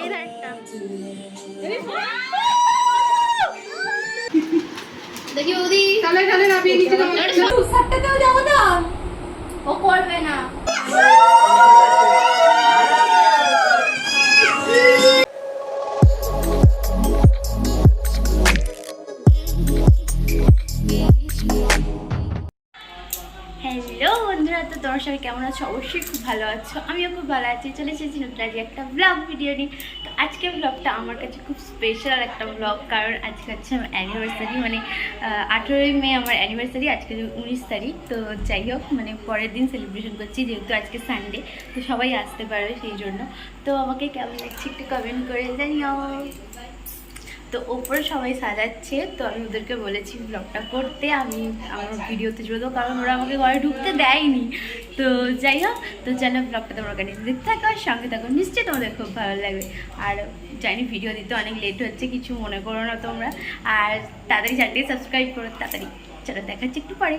এই দেখি ওদি। তাহলে তাহলে নামিয়ে নিচে সাতটাতেও যাব তো ও করবে না। তোমার সবাই কেমন আছো? অবশ্যই খুব ভালো আছো। আমিও খুব ভালো আছি। চলে এসেছি নতুন আজকে একটা ব্লগ ভিডিও নিয়ে। তো আজকের ব্লগটা আমার কাছে খুব স্পেশাল একটা ব্লগ কারণ আজকে হচ্ছে আমার অ্যানিভার্সারি মানে আঠেরোই মে আমার অ্যানিভার্সারি আজকে উনিশ তারিখ। তো যাই হোক মানে পরের দিন সেলিব্রেশন করছি, যেহেতু আজকে সানডে তো সবাই আসতে পারবে সেই জন্য। তো আমাকে কেমন লাগছে একটু কমেন্ট করে জানিও। তো ওপরে সবাই সাজাচ্ছে, তো আমি ওদেরকে বলেছি ব্লগটা করতে, আমি আমার ভিডিওতে দেবো কারণ ওরা আমাকে ঘরে ঢুকতে দেয়নি। তো যাই হোক, তো যেন ব্লগটা তোমরা কাছে দেখতে থাকো, আর সঙ্গে থাকো। নিশ্চয়ই তোমাদের খুব ভালো লাগবে। আর জানি ভিডিও দিতে অনেক লেট হচ্ছে, কিছু মনে করো না তোমরা। আর তাড়াতাড়ি চ্যানেলটি সাবস্ক্রাইব করো, তাড়াতাড়ি। চলো দেখাচ্ছি একটু পরে।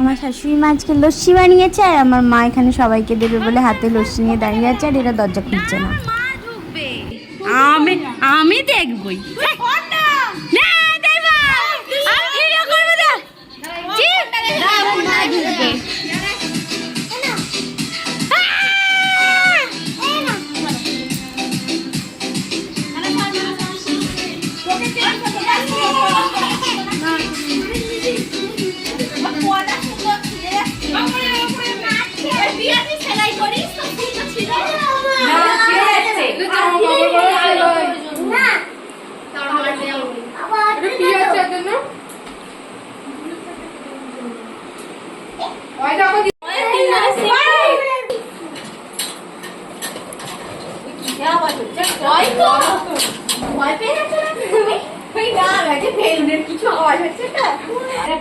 আমার শাশুড়ি মা আজকে লস্যি বানিয়েছে আর আমার মা এখানে সবাইকে দেবে বলে হাতে লস্যি নিয়ে দাঁড়িয়ে আছে আর এরা দরজা খুলছে না। আমি আমি দেখবই।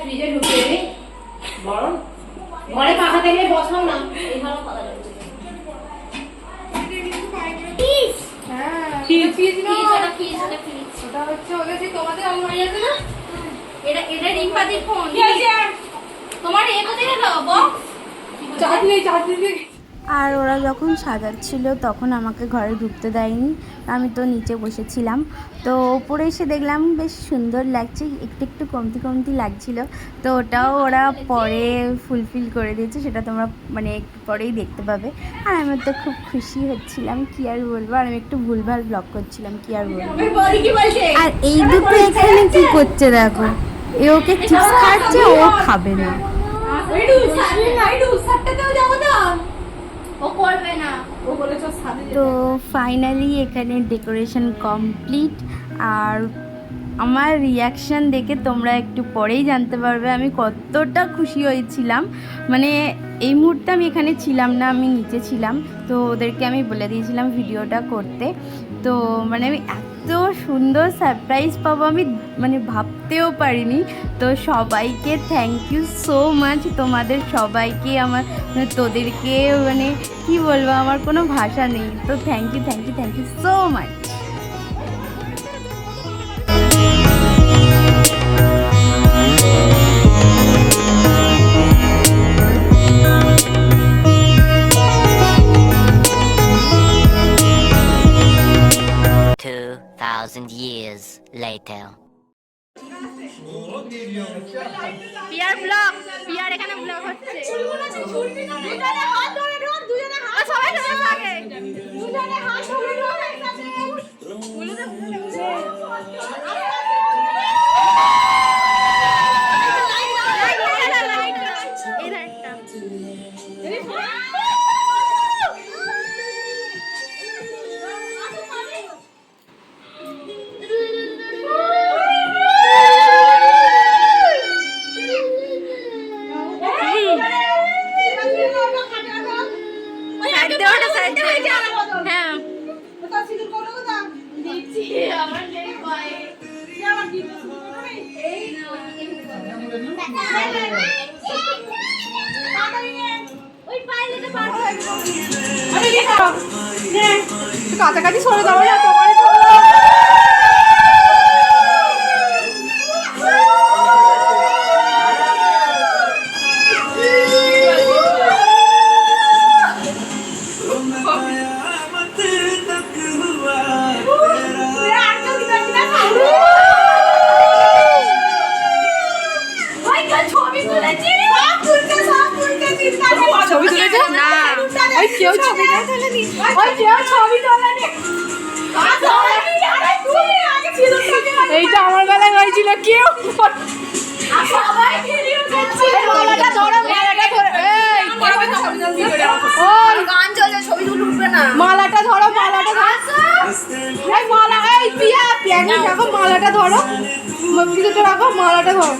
ফ্রিজে ঢুকিয়ে দিই গরম। ঘরে পাখা থেকে বসাও না। এই ভালো কথা না না? এটা এটা তোমার এ কোথায় বক্স চার্জ নেই আর ওরা যখন সাজাচ্ছিল, তখন আমাকে ঘরে ঢুকতে দেয়নি। আমি তো নিচে বসেছিলাম। তো ওপরে এসে দেখলাম, বেশ সুন্দর লাগছে, একটু একটু কমতি কমতি লাগছিল। তো ওটাও ওরা পরে ফুলফিল করে দিয়েছে, সেটা তোমরা মানে একটু পরেই দেখতে পাবে। আর আমি তো খুব খুশি হচ্ছিলাম, কি আর বলব? আর আমি একটু ভুলভাল ব্লগ করছিলাম, কি আর বলব? আর এই দুটো এখানে কি করছে দেখো? এ ওকে চিপস খাচ্ছে ও খাবে না। তো ফাইনালি এখানে ডেকোরেশন কমপ্লিট আর আমার রিয়াকশান দেখে তোমরা একটু পরেই জানতে পারবে, আমি কতটা খুশি হয়েছিলাম। মানে এই মুহূর্তে আমি এখানে ছিলাম না, আমি নিচে ছিলাম। তো ওদেরকে আমি বলে দিয়েছিলাম ভিডিওটা করতে। তো মানে আমি এত সুন্দর সারপ্রাইজ পাবো আমি মানে ভাবতেও পারিনি। তো সবাইকে থ্যাংক ইউ সো মাচ তোমাদের সবাইকে আমার মানে তোদেরকে মানে কি বলব, আমার কোনো ভাষা নেই। তো thank you thank you thank you so much thousand years later. পিয়ার ব্লগ পিয়ার এখানে ব্লগ হচ্ছে। ও, সবাই সবাই আগে এই কাছাকাছি সরে যাব না রাখো মালাটা ধরো। মসজিদটা রাখো মালাটা ধরো।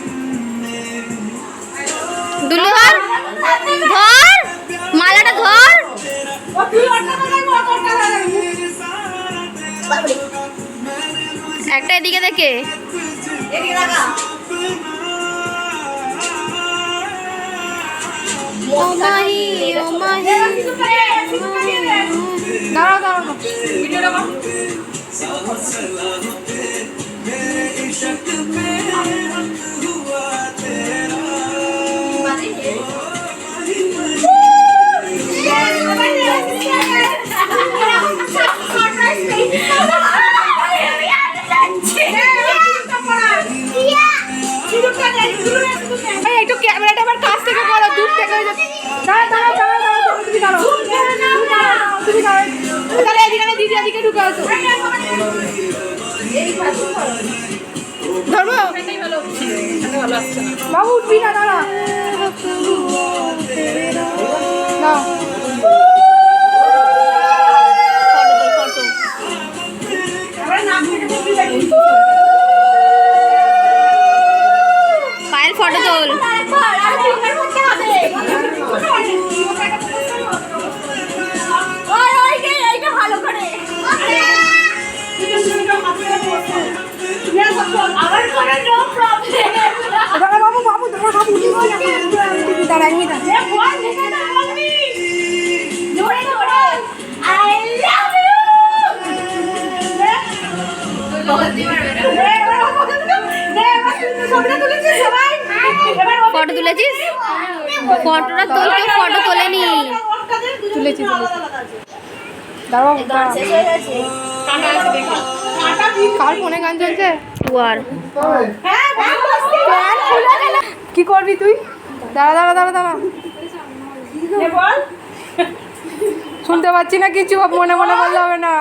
দুলু ধর ধর। মালাটা ধর। একটা এদিকে দেখে। ও মাহি ও মাহি দাঁড়াও দাঁড়াও ভিডিওটা দাঁড়া এক ফটো তুলেছিস? ফটোটা তোল কেউ ফটো তোলেনি। তুলেছি তুলেছি। দাঁড়া বাবু দাঁড়া কার ফোনে গান চলছে? টুয়ার কি করবি তুই? দাঁড়া দাঁড়া দাঁড়া দাঁড়া। শুনতে পাচ্ছি না কিছু মনে মনে বললে হবে না।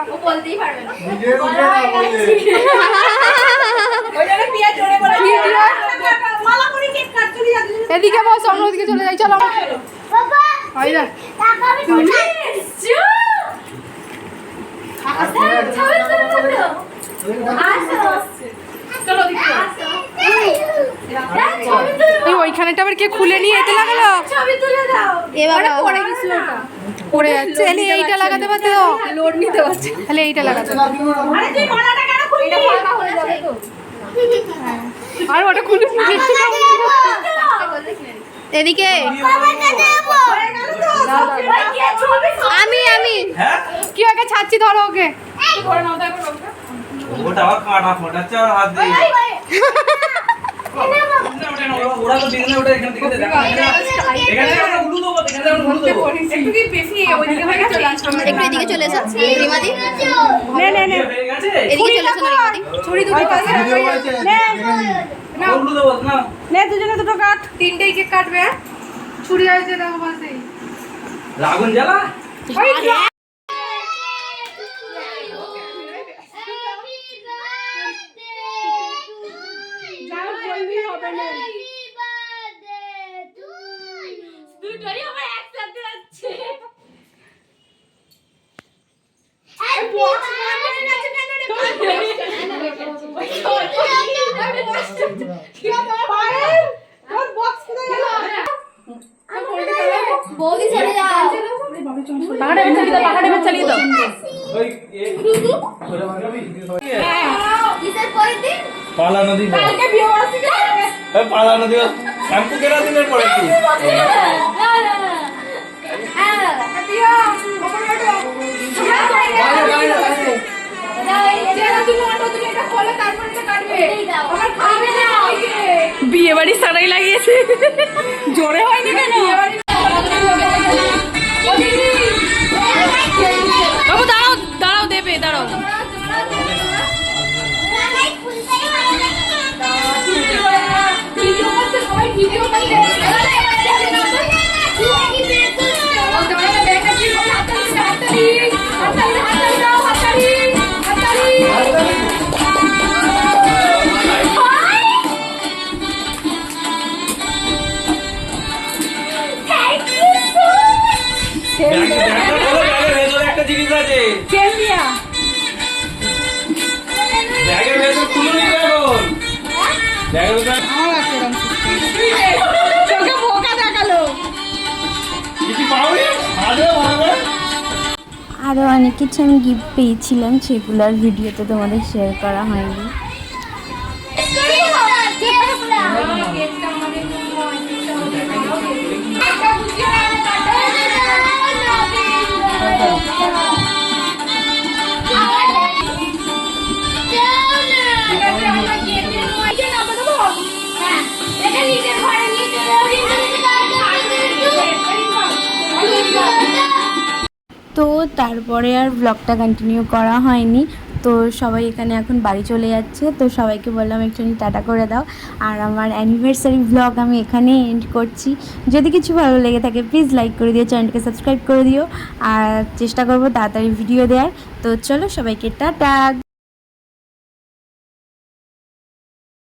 এদিকে বস অন্যদিকে চলে যাই চলো। না এই ওইখানেটা আবার কে খুলে নিয়ে এতে লাগালো এ বাবা পড়ে যাচ্ছে এইটা লাগাতে পারতে তো লোড নিতে পারছে তাহলে এইটা লাগাতে আর ওটা খুলে এদিকে আমি আমি কি ওকে ছাড়ছি ধরো ওকে ওটা আবার কাটা ফোটাচ্ছে আর হাত দিয়ে হয়ে দুজনে দুটো তিনটেই কেক কাটবে হ্যাঁ? ছুরি আছে জ্বালা বলবি হবে না। পায়েল, তোর box কোথায় বৌদি চলে যাও। ওই এ পালা নদী কালকে বিয়ে বার্ষিকী হবে। ওই পালা শ্যাম্পু কেনা দিনের পরে কি। বিয়ে বাড়ি সারাই লাগিয়েছে জোরে হয়নি কেন ও চেলিয়া ব্যাগের ভেতর খুলে নিবে এখন ব্যাগের ভেতর আমার আছে চোখে বোকা দেখাল। কিছু পাওনি? আরে ভালো আরও অনেক কিছু আমি গিফট পেয়েছিলাম সেগুলোর ভিডিওতে তোমাদের শেয়ার করা হয়নি। তারপরে আর ব্লগটা কন্টিনিউ করা হয়নি। তো সবাই এখানে এখন বাড়ি চলে যাচ্ছে। তো সবাইকে বললাম, একটুখানি টাটা করে দাও। আর আমার অ্যানিভার্সারি ব্লগ আমি এখানে এন্ড করছি। যদি কিছু ভালো লেগে থাকে প্লিজ লাইক করে দিও চ্যানেলকে সাবস্ক্রাইব করে দিও। আর চেষ্টা করব তাড়াতাড়ি ভিডিও দেওয়ার তো চলো সবাইকে টাটা।